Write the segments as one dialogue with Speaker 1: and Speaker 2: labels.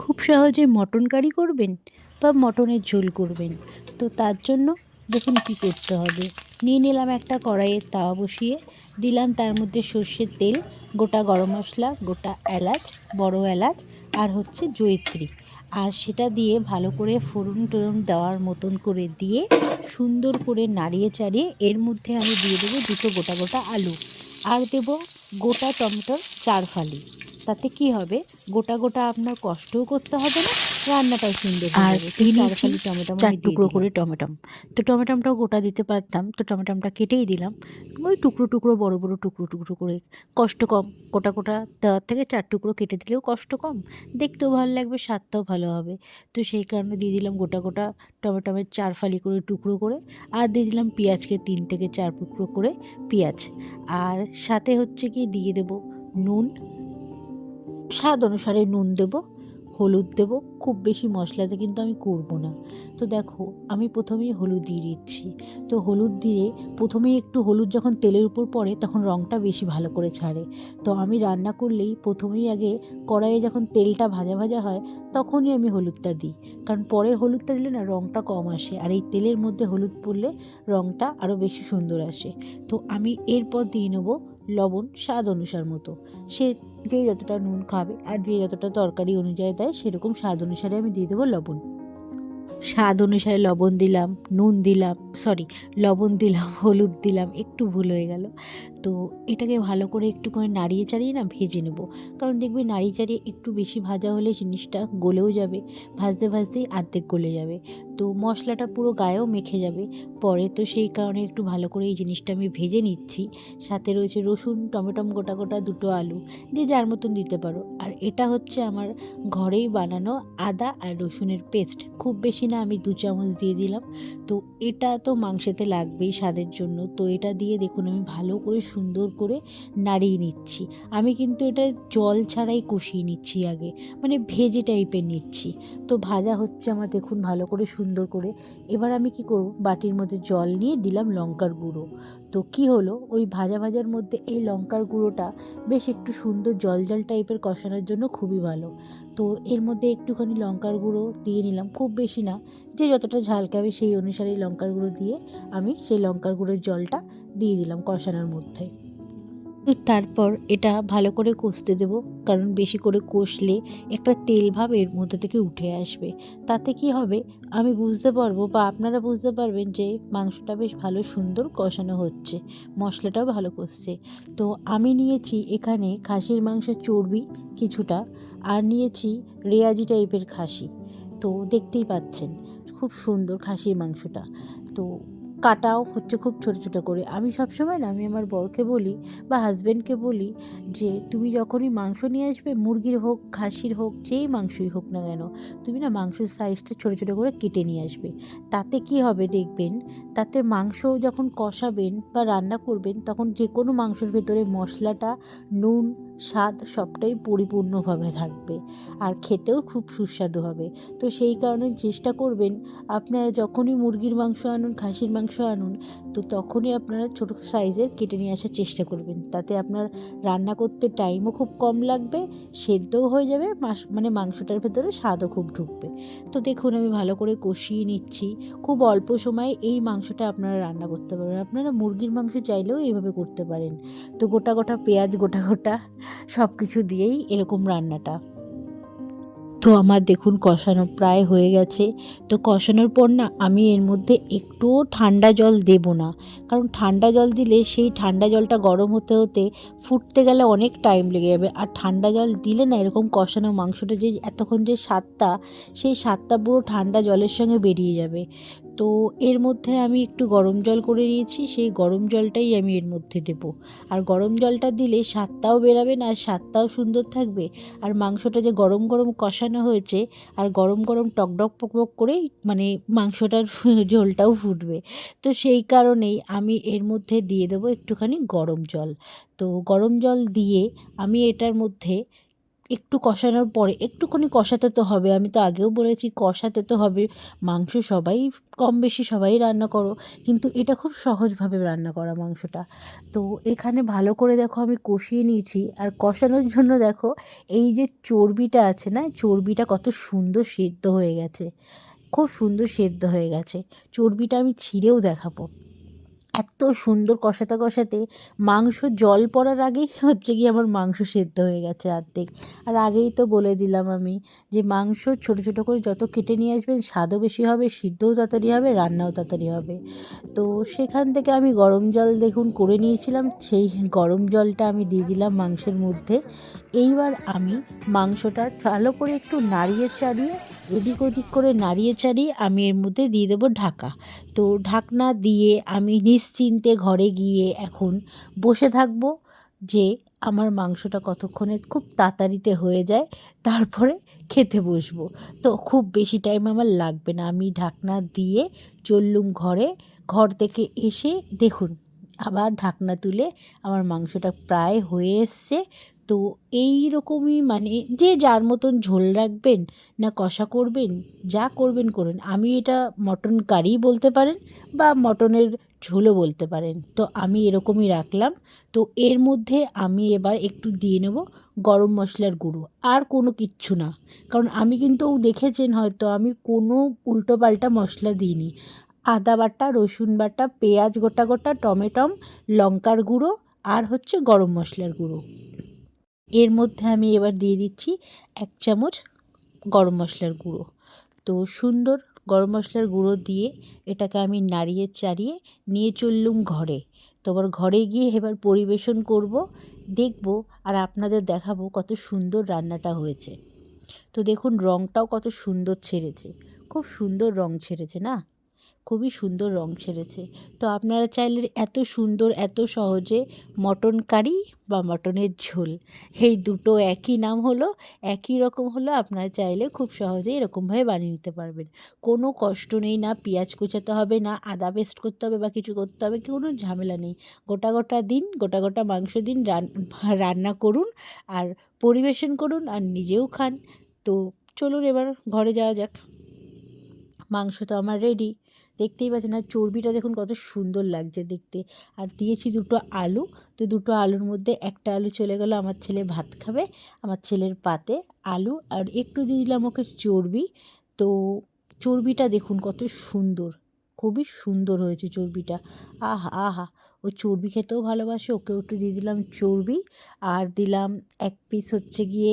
Speaker 1: খুব সহজে mutton curry করবেন বা মটনের ঝোল করবেন। তো তার জন্য দেখুন কী করতে হবে। নিয়ে নিলাম একটা কড়াইয়ের তাওয়া বসিয়ে, দিলাম তার মধ্যে সর্ষের তেল, গোটা গরম মশলা, গোটা এলাচ, বড় এলাচ আর হচ্ছে জয়িত্রী। আর সেটা দিয়ে ভালো করে ফোড়ন টোড়ন দেওয়ার মতন করে দিয়ে সুন্দর করে নাড়িয়ে চাড়িয়ে এর মধ্যে আমি দিয়ে দেবো দুটো গোটা গোটা আলু। আর দেবো গোটা টমেটোর চার ফালি। তাতে কি হবে? গোটা গোটা আপনার কষ্টও করতে হবে না রান্নাটাও সুন্দর
Speaker 2: আর নিয়েছি
Speaker 1: টমেটো
Speaker 2: চার টুকরো করে টমেটম তো টমেটমটাও গোটা দিতে পারতাম তো টমেটমটা কেটেই দিলাম। ওই টুকরো টুকরো বড় বড় টুকরো টুকরো করে। কষ্ট কম গোটা গোটা দেওয়ার থেকে চার টুকরো কেটে দিলেও কষ্ট কম। দেখতেও ভালো লাগবে স্বাদটাও ভালো হবে। তো সেই কারণে দিয়ে দিলাম গোটা গোটা টমেটমের চার ফালি করে টুকরো করে আর দিয়ে দিলাম পেঁয়াজকে তিন থেকে চার টুকরো করে পেঁয়াজ। আর সাথে হচ্ছে কি দিয়ে দেবো নুন স্বাদ অনুসারে নুন দেব, হলুদ দেব, খুব বেশি মশলাতে কিন্তু আমি করব না। তো দেখো, আমি প্রথমেই হলুদ দিয়ে দিচ্ছি। তো হলুদ দিয়ে প্রথমেই একটু হলুদ যখন তেলের উপর পড়ে তখন রঙটা বেশি ভালো করে ছাড়ে। তো আমি রান্না করলেই প্রথমেই আগে কড়াইয়ে যখন তেলটা ভাজা ভাজা হয় তখনই আমি হলুদটা দিই। কারণ পরে হলুদটা দিলে না রঙটা কম আসে আর এই তেলের মধ্যে হলুদ পড়লে রঙটা আরও বেশি সুন্দর আসে। তো আমি এরপর দিয়ে নেব লবণ, স্বাদ অনুসার মতো। সে যে যতটা নুন খাবে আর যে যতটা তরকারি অনুযায়ী দেয়, সেরকম স্বাদ অনুসারে আমি দিয়ে দেবো লবণ। স্বাদ অনুসারে লবণ দিলাম, নুন দিলাম সরি লবণ দিলাম, হলুদ দিলাম, একটু ভুল হয়ে গেল। তো এটাকে ভালো করে একটু করে নাড়িয়ে চাড়িয়ে না ভেজে নেব। কারণ দেখবে নাড়িয়ে চাড়িয়ে একটু বেশি ভাজা হলে জিনিসটা গলেও যাবে, ভাজতে ভাজতেই আর্ধেক গলে যাবে। তো মশলাটা পুরো গায়েও মেখে যাবে। পরে তো সেই কারণে একটু ভালো করে এই জিনিসটা আমি ভেজে নিচ্ছি। সাথে রয়েছে রসুন টমেটম গোটা গোটা দুটো আলু, দিয়ে যার মতন দিতে পারো। আর এটা হচ্ছে আমার ঘরেই বানানো আদা আর রসুনের পেস্ট খুব বেশি না আমি দু চামচ দিয়ে দিলাম। তো এটা তো মাংসেতে লাগবেই স্বাদের জন্য। তো এটা দিয়ে দেখুন আমি ভালো করে সুন্দর করে নাড়িয়ে নিচ্ছি। আমি কিন্তু এটা জল ছাড়াই কষিয়ে নিচ্ছি আগে। মানে ভেজে টাইপের নিচ্ছি। তো ভাজা হচ্ছে আমার দেখুন ভালো করে সুন্দর করে। এবার আমি কি করব? বাটির মধ্যে জল নিয়ে দিলাম লঙ্কার গুঁড়ো। তো কি হলো? ওই ভাজা ভাজার মধ্যে এই লঙ্কার গুঁড়োটা বেশ একটু সুন্দর জল জল টাইপের কষানোর জন্য খুবই ভালো। তো এর মধ্যে একটুখানি লঙ্কার গুঁড়ো দিয়ে নিলাম। খুব বেশি না। যে যতটা ঝাল খাবে সেই অনুসারেই লঙ্কার গুঁড়ো দিয়ে আমি সেই লঙ্কার গুঁড়োর জলটা দিয়ে দিলাম কষানোর মধ্যে। তারপর এটা ভালো করে কষতে দেবো, কারণ বেশি করে কষলে একটা তেল ভাব এর মধ্যে থেকে উঠে আসবে। তাতে কি হবে? আমি বুঝতে পারব বা আপনারা বুঝতে পারবেন যে মাংসটা বেশ ভালো সুন্দর কষানো হচ্ছে, মশলাটাও ভালো কষছে। তো আমি নিয়েছি এখানে খাসির মাংসের চর্বি কিছুটা, আর নিয়েছি রেয়াজি টাইপের খাসি। তো দেখতেই পাচ্ছেন, খুব সুন্দর খাসির মাংসটা। তো কাটাও হচ্ছে খুব ছোটো ছোটো করে। আমি সবসময় না, আমি আমার বরকে বলি বা হাজব্যান্ডকে বলি যে, তুমি যখনই মাংস নিয়ে আসবে, মুরগির হোক, খাসির হোক, যেই মাংসই হোক না কেন, তুমি না মাংসের সাইজটা ছোটো ছোটো করে কেটে নিয়ে আসবে। তাতে কি হবে দেখবেন, তাতে মাংস যখন কষাবেন বা রান্না করবেন, তখন যে কোনো মাংসের ভেতরে মশলাটা, নুন স্বাদ সবটাই পরিপূর্ণভাবে থাকবে আর খেতেও খুব সুস্বাদু হবে। তো সেই কারণে চেষ্টা করবেন আপনারা যখনই মুরগির মাংস আনুন, খাসির মাংস আনুন, তো তখনই আপনারা ছোটো সাইজের কেটে নিয়ে আসার চেষ্টা করবেন। তাতে আপনার রান্না করতে টাইমও খুব কম লাগবে, সেদ্ধও হয়ে যাবে মানে মাংসটার ভেতরে স্বাদও খুব ঢুকবে। তো দেখুন, আমি ভালো করে কষিয়ে নিচ্ছি। খুব অল্প সময়ে এই মাংসটা আপনারা রান্না করতে পারবেন। আপনারা মুরগির মাংস চাইলেও এইভাবে করতে পারেন। তো গোটা গোটা পেঁয়াজ, গোটা গোটা সব কিছু দিয়েই এরকম রান্নাটা। তো আমার দেখুন কষানো প্রায় হয়ে গেছে। তো কষানোর পর না আমি এর মধ্যে একটুও ঠান্ডা জল দেব না। কারণ ঠান্ডা জল দিলে সেই ঠান্ডা জলটা গরম হতে হতে ফুটতে গেলে অনেক টাইম লেগে যাবে। আর ঠান্ডা জল দিলে না এরকম কষানো মাংসটা যে এতক্ষণ যে স্বাদটা, সেই স্বাদটা পুরো ঠান্ডা জলের সঙ্গে বেরিয়ে যাবে। তো এর মধ্যে আমি একটু গরম জল করে নিয়েছি, সেই গরম জলটাই আমি এর মধ্যে দেবো। আর গরম জলটা দিলে স্বাদটাও বেরাবে না, আর স্বাদটাও সুন্দর থাকবে। আর মাংসটা যে গরম গরম কষানো হয়েছে, আর গরম গরম টকডক পকপক করেই মানে মাংসটার ঝোলটাও ফুটবে। তো সেই কারণেই আমি এর মধ্যে দিয়ে দেবো একটুখানি গরম জল। তো গরম জল দিয়ে আমি এটার মধ্যে একটু কষানোর পরে একটুখানি কষাতে তো হবে। আমি তো আগেও বলেছি কষাতে তো হবে। মাংস সবাই কম বেশি সবাই রান্না করো। কিন্তু এটা খুব সহজভাবে রান্না করা মাংসটা। তো এখানে ভালো করে দেখো আমি কষিয়ে নিয়েছি। আর কষানোর জন্য দেখো এই যে চর্বিটা আছে না, চর্বিটা কত সুন্দর সেদ্ধ হয়ে গেছে। খুব সুন্দর সেদ্ধ হয়ে গেছে। চর্বিটা আমি ছিঁড়েও দেখাবো। এত সুন্দর কষাতে কষাতে মাংস জল পড়ার আগেই হচ্ছে কি আমার মাংস সেদ্ধ হয়ে গেছে অর্ধেক আর আগেই তো বলে দিলাম আমি যে মাংস ছোটো ছোটো করে যত কেটে নিয়ে আসবেন স্বাদও বেশি হবে, সিদ্ধও তাড়াতাড়ি হবে, রান্নাও তাড়াতাড়ি হবে। তো সেখান থেকে আমি গরম জল দেখুন করে নিয়েছিলাম, সেই গরম জলটা আমি দিয়ে দিলাম মাংসের মধ্যে। এইবার আমি মাংসটা ভালো করে একটু নাড়িয়ে চাড়িয়ে এদিক ওদিক করে নাড়িয়ে চাড়িয়ে আমি এর মধ্যে দিয়ে দেবো ঢাকা। তো ঢাকনা দিয়ে আমি নিশ্চিন্তে ঘরে গিয়ে এখন বসে থাকব যে আমার মাংসটা কতক্ষণে খুব তাড়াতাড়িতে হয়ে যায়, তারপরে খেতে বসবো। তো খুব বেশি টাইম আমার লাগবে না। আমি ঢাকনা দিয়ে চললুম ঘরে। ঘর থেকে এসে দেখুন, আবার ঢাকনা তুলে আমার মাংসটা প্রায় হয়ে এসছে। তো এই রকমই মানে যে যার মতন ঝোল রাখবেন, না কষা করবেন, যা করবেন করুন। আমি এটা মটন কারি বলতে পারেন বা মটনের ঝোলও বলতে পারেন। তো আমি এরকমই রাখলাম। তো এর মধ্যে আমি এবার একটু দিয়ে নেব গরম মশলার গুঁড়ো। আর কোনো কিচ্ছু না। কারণ আমি কিন্তু দেখেছেন হয়তো আমি কোনো উল্টোপাল্টা মশলা দিইনি। আদা বাটা, রসুন বাটা, পেঁয়াজ গোটা গোটা, টমেটম, লঙ্কার গুঁড়ো আর হচ্ছে গরম মশলার গুঁড়ো। এর মধ্যে আমি এবার দিয়ে দিচ্ছি এক চামচ গরম মশলার গুঁড়ো। তো সুন্দর গরম মশলার গুঁড়ো দিয়ে এটাকে আমি নাড়িয়ে চাড়িয়ে নিয়ে চললুম ঘরে। তো আবার ঘরে গিয়ে এবার পরিবেশন করব, দেখব আর আপনাদের দেখাবো কত সুন্দর রান্নাটা হয়েছে। তো দেখুন রঙটাও কত সুন্দর ছেড়েছে। খুব সুন্দর রং ছেড়েছে না? খুবই সুন্দর রং ছেড়েছে। তো আপনারা চাইলে এত সুন্দর, এত সহজে মটন কারি বা মটনের ঝোল, এই দুটো একই নাম হলো, একই রকম হলো, আপনারা চাইলে খুব সহজে এরকমভাবে বানিয়ে নিতে পারবেন। কোনো কষ্ট নেই না, পেঁয়াজ কুচাতে হবে না, আদা পেস্ট করতে হবে বা কিছু করতে হবে, কোনো ঝামেলা নেই। গোটা গোটা দিন, গোটা গোটা মাংস দিন রান্না করুন আর পরিবেশন করুন আর নিজেও খান। তো চলুন এবার ঘরে যাওয়া যাক। মাংস তো আমার রেডি দেখতেই পাচ্ছেন, আর চর্বিটা দেখুন কত সুন্দর লাগছে দেখতে। আর দিয়েছি দুটো আলু, তো দুটো আলুর মধ্যে একটা আলু চলে গেলো, আমার ছেলে ভাত খাবে, আমার ছেলের পাতে আলু, আর একটু দিয়ে দিলাম ওকে চর্বি। তো চর্বিটা দেখুন কত সুন্দর, খুবই সুন্দর হয়েছে চর্বিটা। আহা আহা, ও চর্বি খেতেও ভালোবাসে ওকে একটু দিয়ে দিলাম চর্বি, আর দিলাম এক পিস হচ্ছে গিয়ে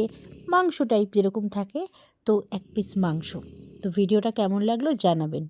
Speaker 2: মাংস টাইপ যেরকম থাকে, তো এক পিস মাংস। তো ভিডিওটা কেমন লাগল জানাবেন।